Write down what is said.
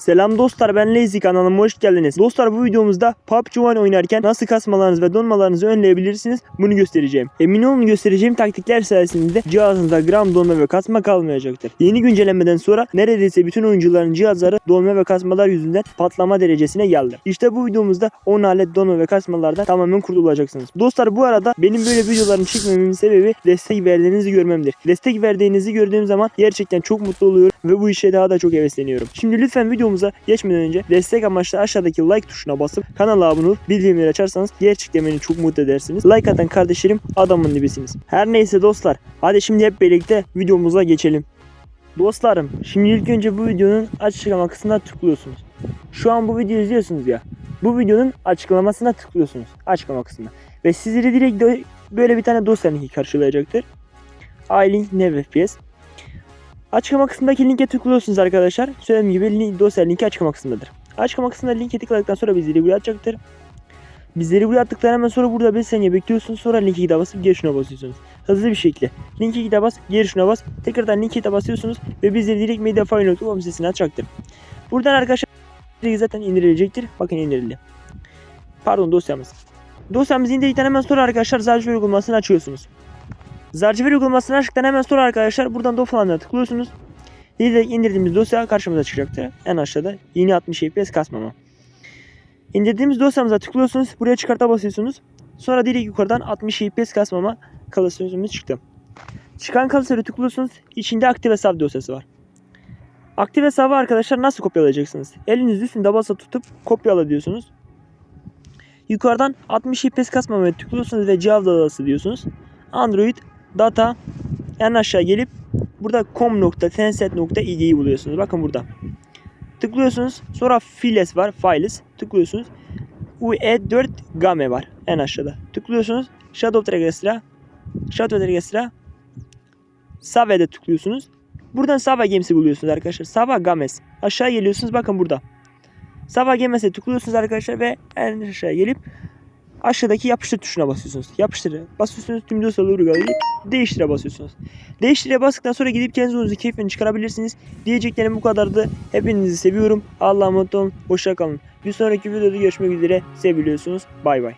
Selam dostlar ben Lazy kanalıma hoş geldiniz. Dostlar bu videomuzda PUBG One oynarken nasıl kasmalarınızı ve donmalarınızı önleyebilirsiniz bunu göstereceğim. Emin olun göstereceğim taktikler sayesinde cihazınızda gram donma ve kasma kalmayacaktır. Yeni güncellemeden sonra neredeyse bütün oyuncuların cihazları donma ve kasmalar yüzünden patlama derecesine geldi. İşte bu videomuzda 10 alet donma ve kasmalardan tamamen kurtulacaksınız. Dostlar bu arada benim böyle videoların çekmememin sebebi destek verdiğinizi görmemdir. Destek verdiğinizi gördüğüm zaman gerçekten çok mutlu oluyorum ve bu işe daha da çok hevesleniyorum. Şimdi lütfen videomuza geçmeden önce destek amaçlı aşağıdaki like tuşuna basıp kanala abone olup bildirimleri açarsanız gerçekten beni çok mutlu edersiniz. Like atan kardeşlerim adamın dibisiniz. Her neyse dostlar hadi şimdi hep birlikte videomuza geçelim. Dostlarım şimdi ilk önce bu videonun açıklama kısmına tıklıyorsunuz. Şu an bu videoyu izliyorsunuz ya. Bu videonun açıklamasına tıklıyorsunuz. Açıklama kısmına. Ve sizleri direkt böyle bir tane dosya linki karşılayacaktır. iLink Nev FPS. Açıklama kısmındaki linke tıklıyorsunuz arkadaşlar. Söylediğim gibi dosya linki açıklama kısmındadır. Açıklama kısmında linke tıkladıktan sonra bizleri buraya atacaktır. Bizleri buraya attıktan hemen sonra burada 5 saniye bekliyorsunuz. Sonra linke gide basıp geri şuna basıyorsunuz. Hızlı bir şekilde. Linke gide bas, geri şuna bas. Tekrardan linke de basıyorsunuz. Ve bizleri direkt mediafire.com sitesine atacaktır. Buradan arkadaşlar zaten indirilecektir. Bakın indirildi. Pardon dosyamız. Dosyamızı indirdikten hemen sonra arkadaşlar Zarchiver uygulamasını açıyorsunuz. Zarchiver uygulamasını açtıktan hemen sonra arkadaşlar buradan dofalanına tıklıyorsunuz. Direkt indirdiğimiz dosya karşımıza çıkacaktır. En aşağıda yeni 60 FPS kasmama. İndirdiğimiz dosyamıza tıklıyorsunuz. Buraya çıkarta basıyorsunuz. Sonra direkt yukarıdan 60 FPS kasmama klasörümüz çıktı. Çıkan klasörü tıklıyorsunuz. İçinde aktif hesap dosyası var. Aktif hesabı arkadaşlar nasıl kopyalayacaksınız? Eliniz üstünde basa tutup kopyala diyorsunuz. Yukarıdan 60 FPS kasmamaya tıklıyorsunuz ve cihaz adası diyorsunuz. Android data en aşağı gelip burada com.tencent.id'yi buluyorsunuz. Bakın burada. Tıklıyorsunuz. Sonra files var. Files. Tıklıyorsunuz. UE4 game var. En aşağıda. Tıklıyorsunuz. Shadow Registra. Shadow Registra. Save'de tıklıyorsunuz. Buradan Sava Games'i buluyorsunuz arkadaşlar. Sava Games. Aşağı geliyorsunuz. Bakın burada. Sava Games'e tıklıyorsunuz arkadaşlar ve en aşağı gelip aşağıdaki yapıştır tuşuna basıyorsunuz. Yapıştır'a basıyorsunuz. Tüm dosyaları uygulayıp değiştire basıyorsunuz. Değiştire bastıktan sonra gidip kendinizi keyfini çıkarabilirsiniz. Diyeceklerim bu kadardı. Hepinizi seviyorum. Allah'a emanet olun. Hoşça kalın. Bir sonraki videoda görüşmek üzere. Seviliyorsunuz. Bay bay.